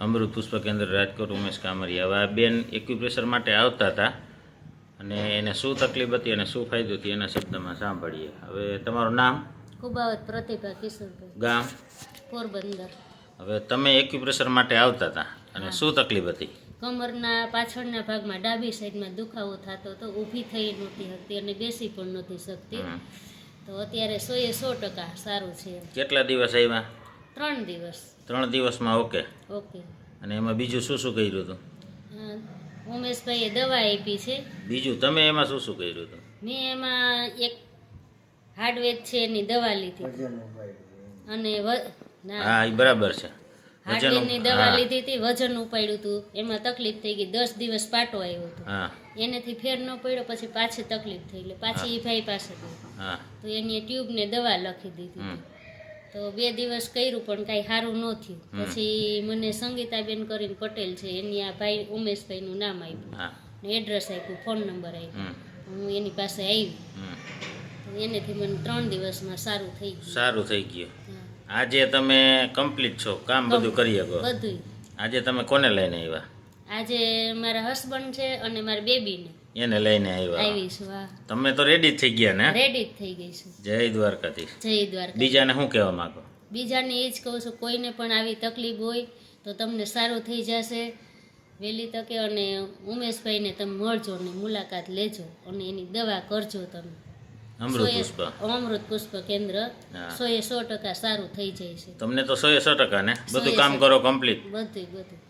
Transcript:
અમૃત પુષ્પ કેન્દ્ર રાજકોટ ઉમેશ કામરિયા હવે આ બેન એક્યુપ્રેશર માટે આવતા હતા અને એને શું તકલીફ હતી અને શું ફાયદો હતી એના શબ્દમાં સાંભળીએ. હવે તમારું નામ? કુબાવત પ્રતિભા કિશોરભાઈ ગામ? પોરબંદર. હવે તમે એક્યુપ્રેશર માટે આવતા હતા અને શું તકલીફ હતી? કમરના પાછળના ભાગમાં ડાબી સાઈડમાં દુખાવો થતો હતો ઊભી થઈ નહોતી શકતી અને બેસી પણ નહોતી શકતી. તો અત્યારે સોએ સો ટકા સારું છે. કેટલા દિવસ આવ્યા? ત્રણ દિવસ. ત્રણ દિવસમાં ઓકે. ઓકે. અને એમાં બીજું શું શું કર્યું હતું? ઉમેશભાઈએ દવા આપી છે. બીજું તમે એમાં શું શું કર્યું હતું? મેં એમાં એક હાર્ડવેર છે એની દવા લીધી. અને હા એ બરાબર છે. હાર્ડવેરની દવા લીધી હતી વજન ઉપાડ્યું હતું. એમાં તકલીફ થઈ ગઈ દસ દિવસ પાટો આવ્યો હતો. એનાથી ફેર ન પડ્યો પછી પાછી તકલીફ થઈ એટલે પાછી એ ભાઈ પાસે ગઈ તો એની ટ્યુબને દવા લખી દીધી. તો બે દિવસ કર્યું પણ કાંઈ સારું ન થયું. પછી મને સંગીતાબેન કરીને પટેલ છે એની આ ભાઈ ઉમેશભાઈનું નામ આપ્યું. ને એડ્રેસ આપ્યું ફોન નંબર આપ્યો. હું એની પાસે આવી. એનેથી મને ત્રણ દિવસમાં સારું થઈ ગયું. સારું થઈ ગયું. આજે તમે કમ્પ્લીટ છો? કામ બધું કરી શકો? બધુંય. આજે તમે કોને લઈને આવ્યા? આજે મારા હસબન્ડ છે અને મારી બેબીને. એને લઈને આવ્યા. આવી છું હા. તમે તો રેડી થઈ ગયા ને? રેડી થઈ ગઈ છું. જય દ્વારકાધીશ. જય દ્વારકા બીજાને શું કહેવા માંગો? બીજાને એ જ કહું છું કોઈને પણ આવી તકલીફ હોય તો તમને સારું થઈ જશે. વહેલી તકે અને ઉમેશભાઈને તમે મળજો ને મુલાકાત લેજો અને એની દવા કરજો તમે. અમૃત સોએ- પુષ્પ. અમૃત પુષ્પ કેન્દ્ર સોએ સો એ સો ટકા સારું થઈ જાય છે. તમને તો સો એ સો ટકા ને? બધું કામ કરો કમ્પ્લીટ બધું બધું